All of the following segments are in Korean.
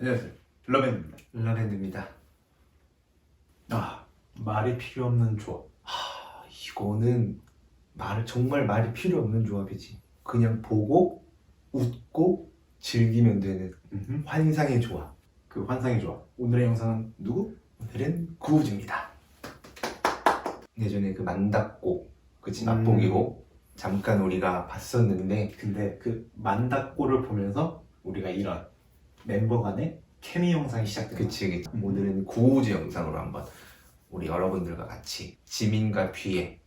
안녕하세요. 러벤입니다. 라벤드입니다. 아, 말이 필요 없는 조합. 아, 이거는 말 정말 말이 필요 없는 조합이지. 그냥 보고 웃고 즐기면 되는 환상의 조합. 그 환상의 조합. 오늘의 영상은 누구? 오늘은 구우즈입니다. 예전에 그 만닥고 그치 음. 맛보기고 잠깐 우리가 봤었는데 근데 그 만다꼬를 보면서 우리가 이런 멤버 간의 케미 영상이 거야. 그치 그치. 음. 오늘은 구우즈 영상으로 한번 우리 여러분들과 같이 지민과 뷔의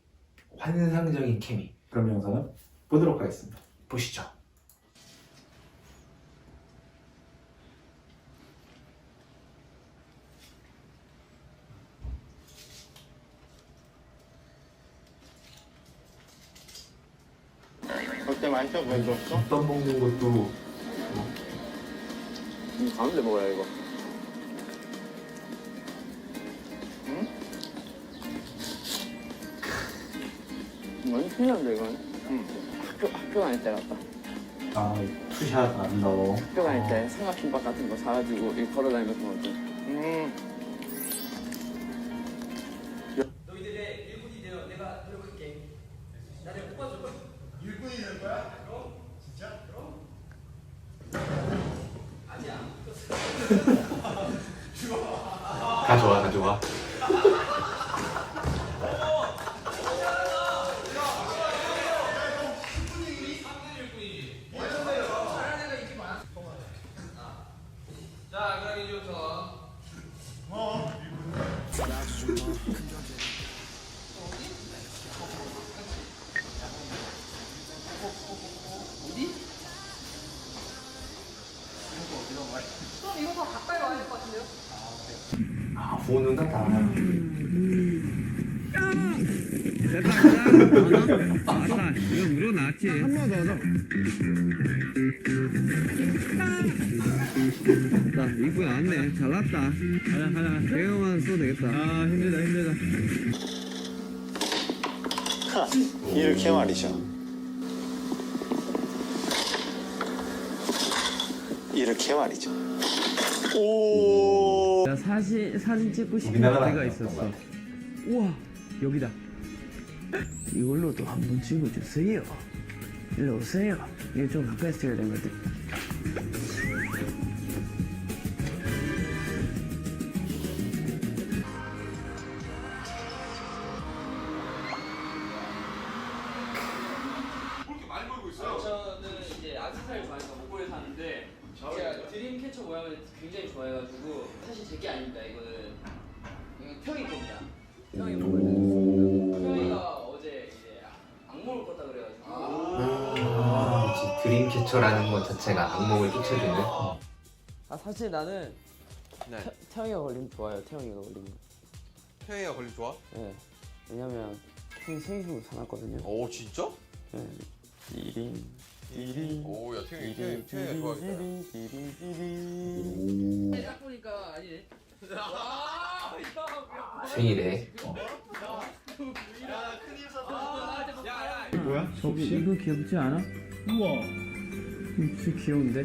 환상적인 케미 그럼 영상은 보도록 하겠습니다. 보시죠. 어때 맛있어 보여줬어? 어떤 먹는 것도 음, 가운데 먹어야 이거. 응? 완전 신기한데 이건. 응. 학교 학교 다닐 때 같다. 아, 투샷 안 넣어. 학교 다닐 때 삼각김밥 같은 거 사가지고 이거 걸어다니면서 먹었지. 음. 것? 아 훈훈하다. 아싸 이거 물어놨지 한번더 하자 나 이거 안네. 잘났다. 가자 가자 대형만 써도 되겠다. 아 힘들다 힘들다. 이렇게 말이죠. 이렇게 말이죠. 오. 나 사진 사진 찍고 싶은 안 있었어. 우와 여기다. 이걸로도 한번 찍어주세요. 일로 오세요. 이거 좀 가까이서 찍어야 되는 것 사실 나는 네. 태, 태영이가 걸리면 좋아요 태영이가 걸리면 태영이가 걸리 좋아? 네. 왜냐면 태영이 생일로 사놨거든요 오 진짜? 네. 띠링 띠링 오야 태영이 태영이 태영이가 좋아하겠다. 띠링 띠링 띠링 딱 보니까 아니네. 와, 야, 생일에 야, 야, 뭐야? 접시 이거 귀엽지 않아? 우와. 진짜 귀여운데?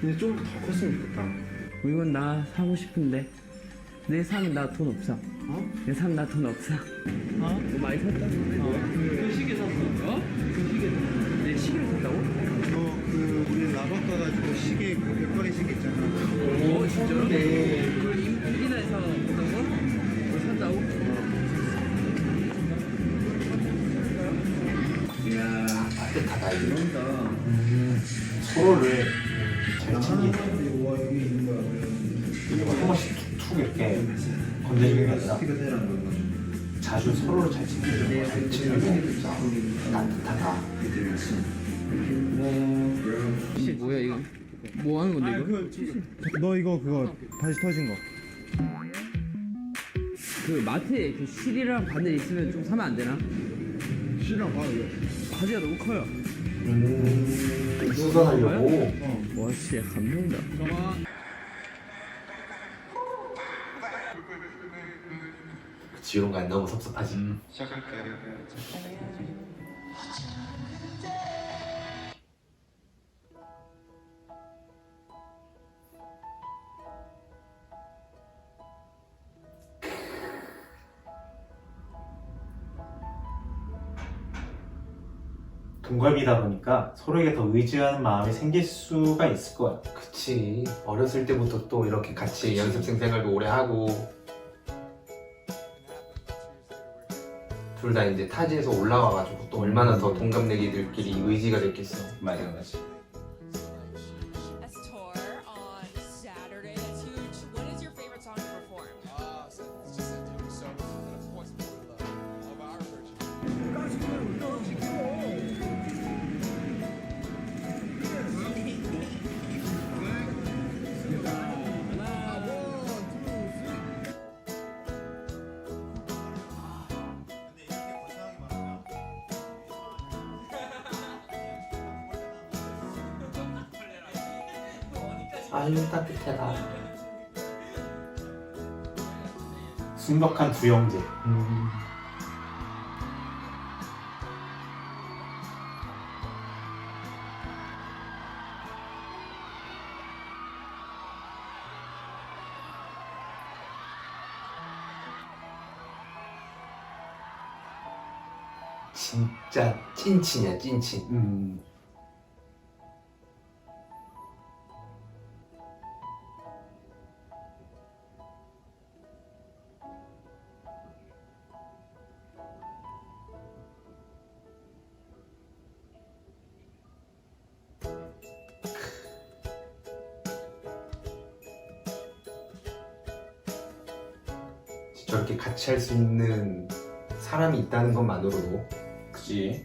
근데 좀 더 컸으면 좋겠다. 이건 나 사고 싶은데 내 사면 나돈 없어 어? 내 사면 나돈 없어 어? 이거 많이 샀다? 어. 그 시계 샀어 어? 그 시계 내 시계를 샀다고? 그 우리 라박 가가지고 시계 그 백거리 시계 있잖아. 오 진짜로? 그걸 임기나에서 샀다고? 그걸 샀다고? 이야, 따뜻하다 이거. 서로를 잘. 이거 한 번씩 툭툭 이렇게 건네주는 게 아니라. 자주 서로를 잘 챙기는 거. 잘 챙기고 따뜻하다. 이게 뭐야 이거? 뭐 하는 건데 이거? 너 이거 그거 다시 터진 거. 그 마트에 그 실이랑 바늘 있으면 좀 사면 안 되나? 실랑 봐 이거. 바지가 너무 커요 음, 수선하려고. 와 진짜 감동이다 그치, 이런 거안 나오면 섭섭하지. 시작할게요. 동갑이다 보니까 서로에게 더 의지하는 마음이 생길 수가 있을 거야. 그치. 어렸을 때부터 또 이렇게 같이 연습생 생활도 오래 하고. 둘 다 이제 타지에서 올라와가지고 또 얼마나 더 동갑내기들끼리 의지가 됐겠어. 맞아, 맞아. 두 형제. 음. 진짜 찐친이야 찐친 음. 저렇게 같이 할 수 있는 사람이 있다는 것만으로도 그지.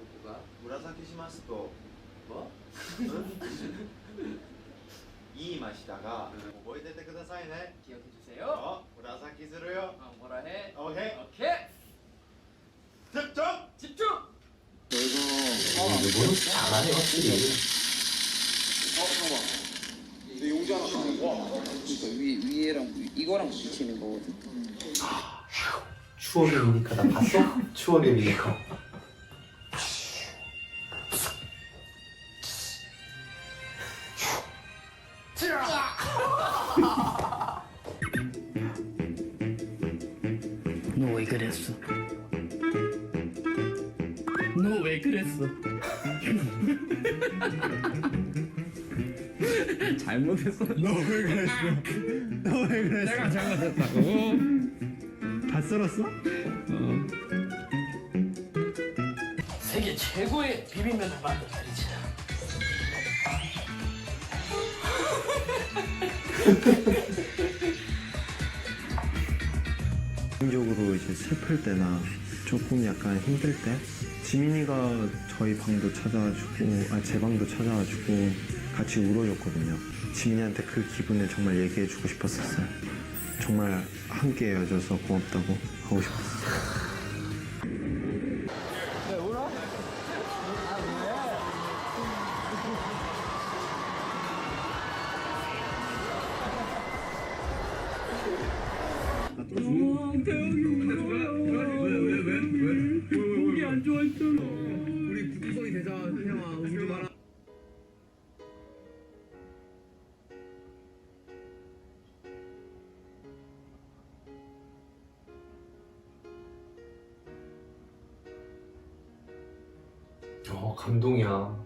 紫しますと言いましたが覚えててくださいね 기억해 주세요 あ紫するよ 아, 뭐라 해 オッケー 오케이 集中 집중 이거는 잘하네 확실히 그러니까 위, 위에랑 위- 이거랑 붙이는 거거든 추억의 미니카 나 봤어? 추억의 미니카 잘못했어. 너왜 그랬어 너 왜 그랬어 내가 잘못했다고. 다 썰었어? 세계 최고의 비빔면을 만들어드리자. 개인적으로 이제 슬플 때나 조금 약간 힘들 때 지민이가 저희 방도 찾아와주고 아, 제 방도 찾아와주고 같이 울어줬거든요. 지민이한테 그 기분을 정말 얘기해주고 싶었었어요. 정말 함께 헤어져서 고맙다고 하고 싶었어요. 어 감동이야.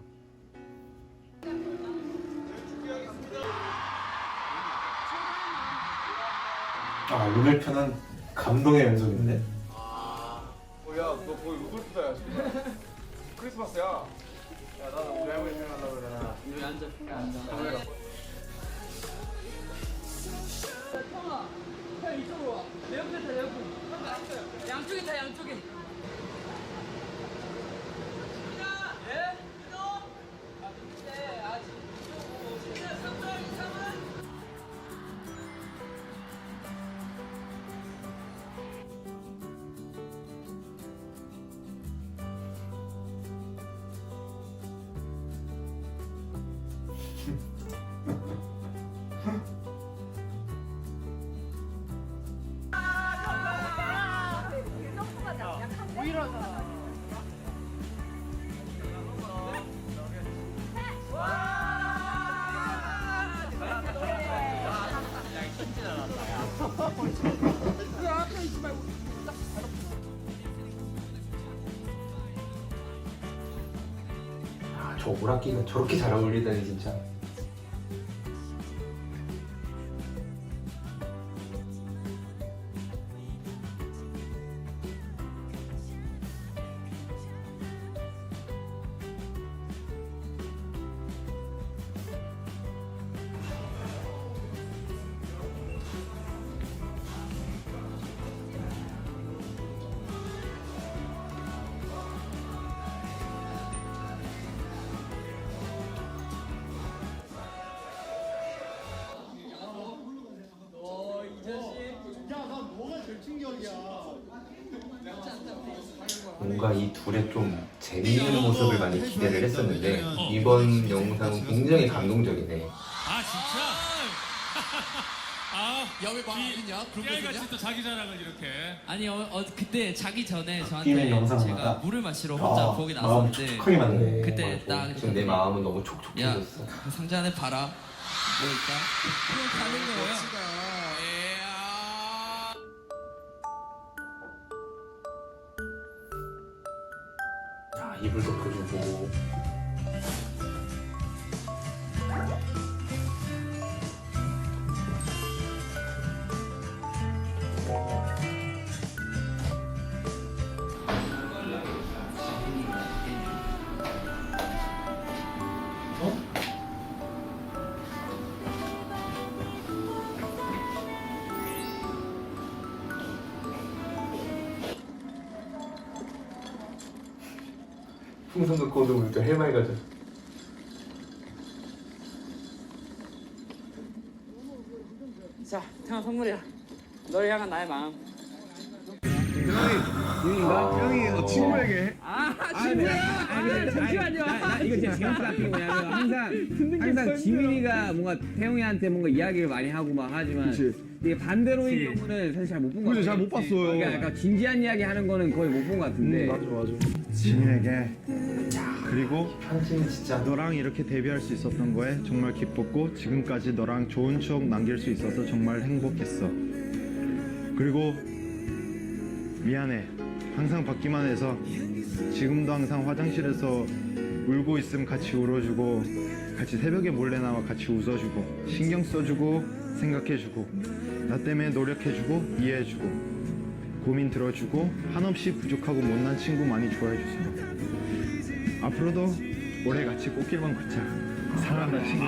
아 롤렉편은 감동의 연속인데. 아, 야너 거의 루돌프다 야 지금. 크리스마스야. 야나 우리 할머니 생각한다고 그러잖아. 여기 앉아 앉아. 카메라. 어, 형아 형 이쪽으로 와내 옆에 타, 내 옆에. 양쪽에 타 양쪽에. 저 오락기가 저렇게 잘 어울리다니 진짜. 뭔가 이 둘의 좀 재미있는 모습을 많이 기대를 했었는데 이번 영상은 굉장히 감동적이네. 아 진짜? 아 여기 뭐 있냐? 깨알같이 또 자기 자랑을 이렇게 아니 어, 어 그때 자기 전에 뛰는 저한테 영상마다 제가 물을 마시러 혼자 아, 거기 마음 나왔는데 촉촉하게 만드네. 그때 맞아. 딱 지금 내 마음은 너무 야, 촉촉해졌어. 그 상자 안에 봐라. 뭐 있다? 그냥 가는 거예요. 이불 덮어주고. 풍선 갖고 오는 우리도 해맑아져. 자, 태양 선물이야. 너를 향한 나의 마음. 형이 친구에게 아, 친구야! 아, 잠시만요. 이거 진짜 재밌다. 그 뭐냐면 항상 항상 지민이가 뭔가 태용이한테 뭔가 이야기를 많이 하고 막 하지만 이게 반대로인 경우는 사실 잘 못 본것 같아요. 잘못 봤어요. 그러니까 약간 진지한 이야기 하는 거는 거의 못 본 것 같은데. 맞아. 지민에게 그리고 현진이 진짜 너랑 이렇게 데뷔할 수 있었던 거에 정말 기뻤고 지금까지 너랑 좋은 추억 남길 수 있어서 정말 행복했어. 그리고 미안해. 항상 받기만 해서 지금도 항상 화장실에서 울고 있음 같이 울어주고 같이 새벽에 몰래 나와 같이 웃어주고 신경 써주고 생각해주고 나 때문에 노력해주고 이해해주고 고민 들어주고 한없이 부족하고 못난 친구 많이 좋아해주세요. 앞으로도 오래 같이 꽃길만 걷자. 사랑한다 친구.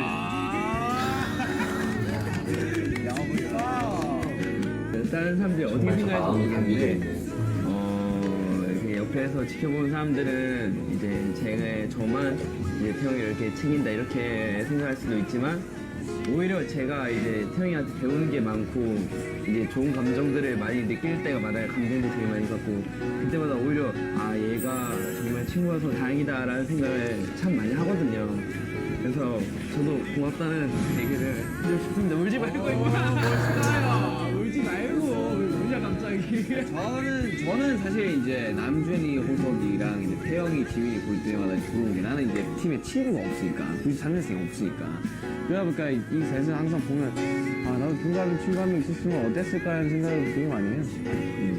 다른 사람들이 모르겠는데 담기네. 어, 이렇게 옆에서 지켜보는 사람들은 이제 제가 저만 이제 태영이 이렇게 챙긴다 이렇게 생각할 수도 있지만 오히려 제가 이제 태영이한테 배우는 게 많고 이제 좋은 감정들을 많이 느낄 때가 많아요. 감정도 되게 많이 갖고 그때마다 오히려 아 얘가 정말 친구여서 다행이다라는 생각을 참 많이 하거든요. 그래서 저도 고맙다는 얘기를 해주고 싶습니다. 울지 말고 울자 갑자기. 저는 저는 사실 이제 남준이, 호석이랑 이제 태영이, 지민이 볼 때마다 들어온 게 나는 이제 팀에 친구가 없으니까 굳이 상대성이 없으니까 그러다 보니까 이, 이 셋을 항상 보면 아 나도 동갑인 친구 한 명 있었으면 어땠을까라는 생각을 되게 많이 해요.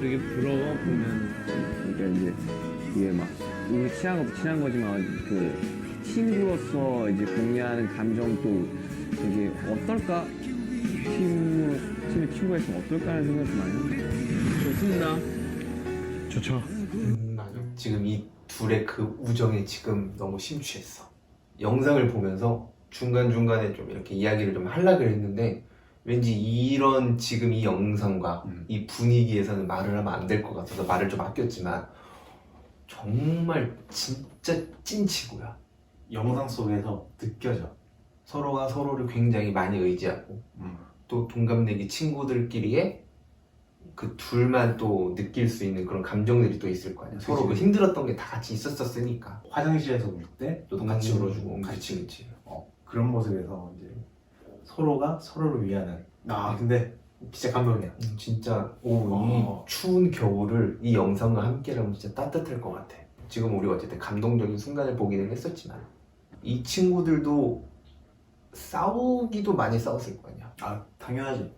되게 부러워 보면 그러니까 이제 이게 막 우리 친한 것도 친한 거지만 그 친구로서 이제 공유하는 감정도 되게 어떨까? 팀, 팀의 친구가 있으면 어떨까 하는 생각을 좀 많이. 좋습니다. 좋죠. 음, 맞아. 지금 이 둘의 그 우정에 지금 너무 심취했어. 영상을 보면서 중간중간에 좀 이렇게 이야기를 좀 하려고 했는데 왠지 이런 지금 이 영상과 음. 이 분위기에서는 말을 하면 안 될 것 같아서 말을 좀 아꼈지만 정말 진짜 찐치고야. 영상 속에서 느껴져. 서로가 서로를 굉장히 많이 의지하고 음. 또 동갑내기 친구들끼리의 그 둘만 또 느낄 수 있는 그런 감정들이 또 있을 거 아니야. 서로 그 그치. 힘들었던 게 다 같이 있었었으니까. 화장실에서 울때 너도 같이 음, 울어주고 음, 같이 그치. 어, 그런 모습에서 이제 서로가 서로를 위하는. 아 근데 진짜 감동이야. 음, 진짜 오, 어. 이 추운 겨울을 이 영상과 함께라면 진짜 따뜻할 것 같아. 지금 우리가 어쨌든 감동적인 순간을 보기는 했었지만 이 친구들도 싸우기도 많이 싸웠을 거 아니야. 아 당연하지.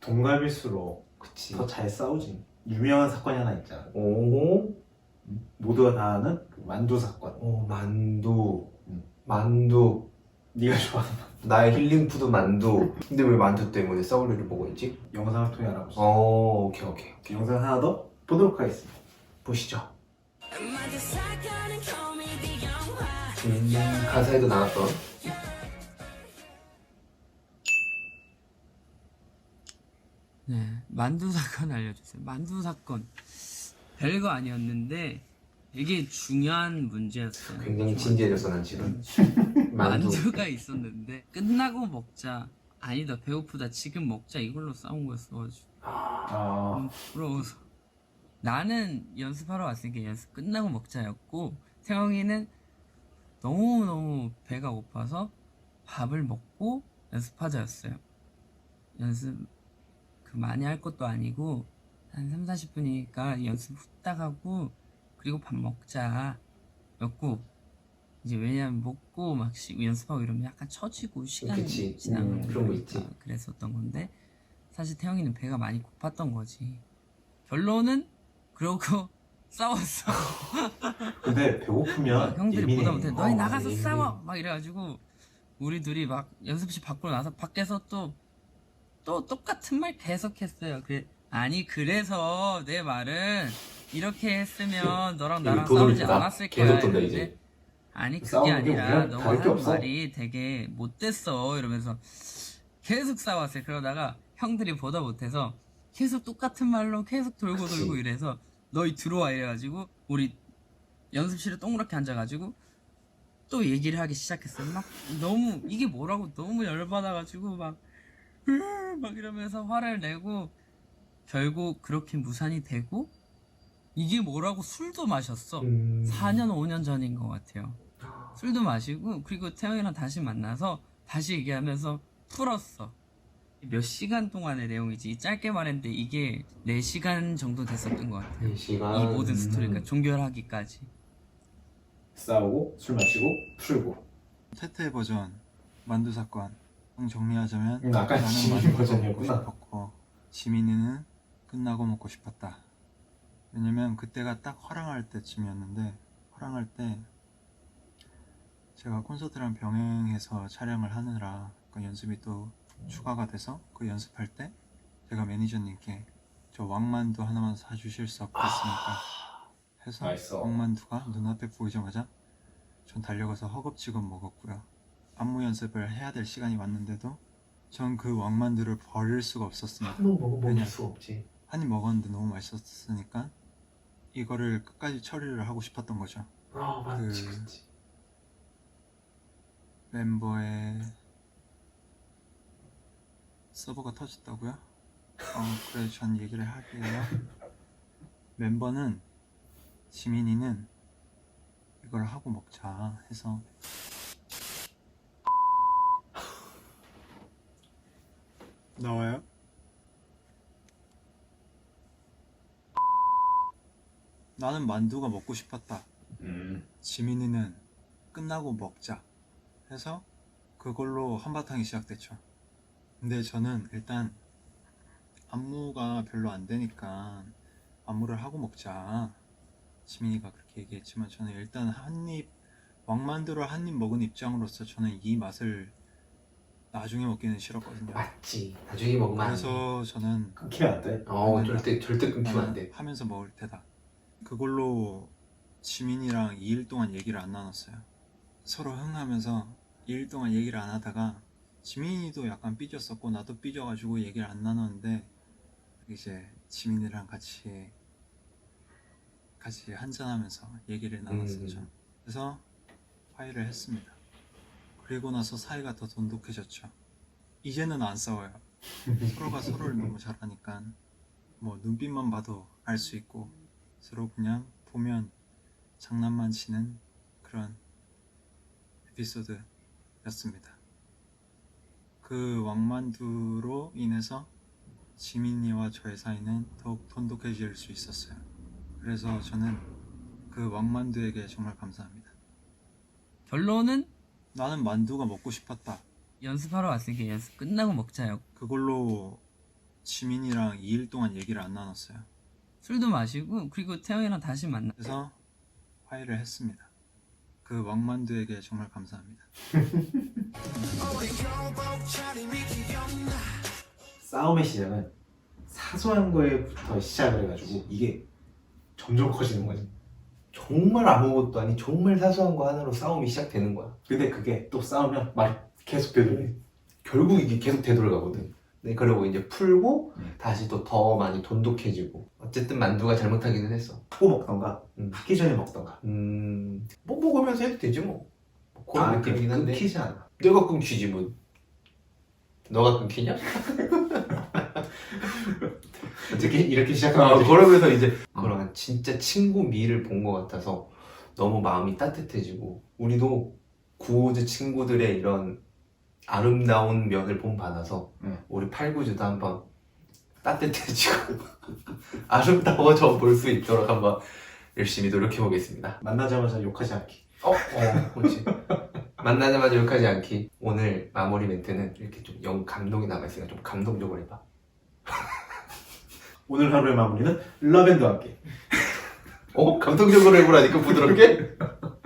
동갑일수록 그치. 더 잘 싸우지. 유명한 사건이 하나 있잖아. 오, 모두가 다 아는 그 만두 사건. 오 만두, 음. 만두. 네가 좋아하는 나의 힐링 푸드 만두. 근데 왜 만두 때문에 싸울 일을 보고 있지? 영상을 통해 알아보자. 어, 오케이 오케이. 그 영상 하나 더 보도록 하겠습니다. 보시죠. 음, 가사에도 나왔던 네, 만두 사건 알려주세요. 만두 사건. 별거 아니었는데 되게 중요한 문제였어요. 굉장히 진지해졌어 난 지금. 만두. 만두가 있었는데 끝나고 먹자. 아니다 배고프다. 지금 먹자. 이걸로 싸운 거였어가지고. 아, 너무 부러워서. 나는 연습하러 왔으니까 연습 끝나고 먹자였고 태영이는 너무 너무 배가 고파서 밥을 먹고 연습하자였어요. 연습 그 많이 할 것도 아니고 한 3, 40분이니까 연습 후딱 하고 그리고 밥 먹자 였고 이제 왜냐면 먹고 막 쉬- 연습하고 이러면 약간 처지고 시간이. 지나가고 음, 그런 거 그러니까 있지. 그랬었던 건데 사실 태영이는 배가 많이 고팠던 거지 결론은 그러고 싸웠어 근데 배고프면 형들이 예민해. 보다 못해 너희 어, 나가서. 싸워 막 이래가지고 우리 둘이 막 연습실 밖으로 나서 밖에서 또 또 똑같은 말 계속했어요 그 아니 그래서 내 말은 이렇게 했으면 너랑 나랑 돈 싸우지. 않았을 거야 이제. 아니 그게 싸우는 게 아니라 우리랑 너가 다를 게 하는 없어. 말이 되게 못됐어 이러면서 계속 싸웠어요 그러다가 형들이 보다 못해서 계속 똑같은 말로 계속 돌고 그치. 돌고 이래서 너희 들어와 이래가지고 우리 연습실에 동그랗게 앉아가지고 또 얘기를 하기 시작했어요 막 너무 이게 뭐라고 너무 열받아가지고 막, 으, 막 이러면서 화를 내고 결국 그렇게 무산이 되고 이게 뭐라고 술도 마셨어 음. 4년 5년 전인 것 같아요. 술도 마시고 그리고 태영이랑 다시 만나서 다시 얘기하면서 풀었어. 몇 시간 동안의 내용이지 이 짧게 말했는데 이게 4시간 정도 됐었던 것 같아요. 이 시간. 이 모든 스토리가 종결하기까지. 싸우고 술 마시고 풀고. 태태 버전 만두 사건 형 정리하자면 음, 아까 나는 지민이 만두가 버전이었구나. 먹고 싶었고 지민이는 끝나고 먹고 싶었다 왜냐면 그때가 딱 화랑할 때쯤이었는데 화랑할 때 제가 콘서트랑 병행해서 촬영을 하느라 그 연습이 또 추가가 돼서 그 연습할 때 제가 매니저님께 저 왕만두 하나만 사주실 수 없겠습니까 해서 맛있어. 왕만두가 눈앞에 보이자마자 전 달려가서 허겁지겁 먹었고요. 안무 연습을 해야 될 시간이 왔는데도 전 그 왕만두를 버릴 수가 없었습니다. 한번 먹어볼 왜냐? 수 없지. 한 입 먹었는데 너무 맛있었으니까 이거를 끝까지 처리를 하고 싶었던 거죠. 아 맞지 그- 그치. 멤버의 서버가 터졌다고요? 어 그래 전 얘기를 할게요. 멤버는 지민이는 이걸 하고 먹자 해서 나와요? 나는 만두가 먹고 싶었다. 음. 지민이는 끝나고 먹자 해서 그걸로 한바탕이 시작됐죠. 근데 저는 일단 안무가 별로 안 되니까 안무를 하고 먹자. 지민이가 그렇게 얘기했지만 저는 일단 한 입 왕만두를 한 입 먹은 입장으로서 저는 이 맛을 나중에 먹기는 싫었거든요. 맞지. 나중에 먹으면 안 돼. 그래서 저는 끊기면 안 돼. 어 절대 절대 끊기면 안 나는 돼. 하면서 먹을 테다. 그걸로 지민이랑 2일 동안 얘기를 안 나눴어요. 서로 흥하면서 2일 동안 얘기를 안 하다가 지민이도 약간 삐졌었고 나도 삐져가지고 얘기를 안 나눴는데 이제 지민이랑 같이 같이 한잔하면서 얘기를 나눴었죠. 음. 그래서 화해를 했습니다. 그리고 나서 사이가 더 돈독해졌죠. 이제는 안 싸워요. 서로가 서로를 너무 잘하니까 뭐 눈빛만 봐도 알 수 있고 서로 그냥 보면 장난만 치는 그런 에피소드였습니다. 그 왕만두로 인해서 지민이와 저의 사이는 더욱 돈독해질 수 있었어요. 그래서 저는 그 왕만두에게 정말 감사합니다. 결론은 나는 만두가 먹고 싶었다. 연습하러 왔으니까 연습 끝나고 먹자요. 그걸로 지민이랑 2일 동안 얘기를 안 나눴어요. 술도 마시고 그리고 태영이랑 다시 만나. 그래서 화해를 했습니다. 그 왕만두에게 정말 감사합니다. 싸움의 시작은 사소한 거에부터 시작을 해가지고 이게 점점 커지는 거지. 정말 아무것도 아닌 정말 사소한 거 하나로 싸움이 시작되는 거야. 근데 그게 또 싸우면 말이 계속 되돌려. 결국 이게 계속 되돌아가거든. 네, 그리고 이제 풀고 음. 다시 또 더 많이 돈독해지고. 어쨌든 만두가 잘못하기는 했어. 하고 먹던가 음. 하기 전에 먹던가. 음, 뭐 먹으면서 해도 되지 뭐. 뭐 그런 아, 느낌이긴 한데. 끊기지 않아. 내가 끊기지 뭐. 너가 끊기냐? 어떻게 이렇게 아, 시작한 거지? 그러면서 이제 그런 진짜 친구 미를 본 것 같아서 너무 마음이 따뜻해지고 우리도 구호즈 친구들의 이런 아름다운 면을 본 받아서 응. 우리 팔구즈도 한번 따뜻해지고 아름다워져 볼 수 있도록 한번 열심히 노력해 보겠습니다. 만나자마자 욕하지 않기. 어, 어, 그렇지. 만나자마자 욕하지 않기. 오늘 마무리 멘트는 이렇게 좀 영 감동이 남아있으니까 좀 감동적으로 해봐. 오늘 하루의 마무리는 러밴드와 함께. 어? 감동적으로 해보라니까 부드럽게?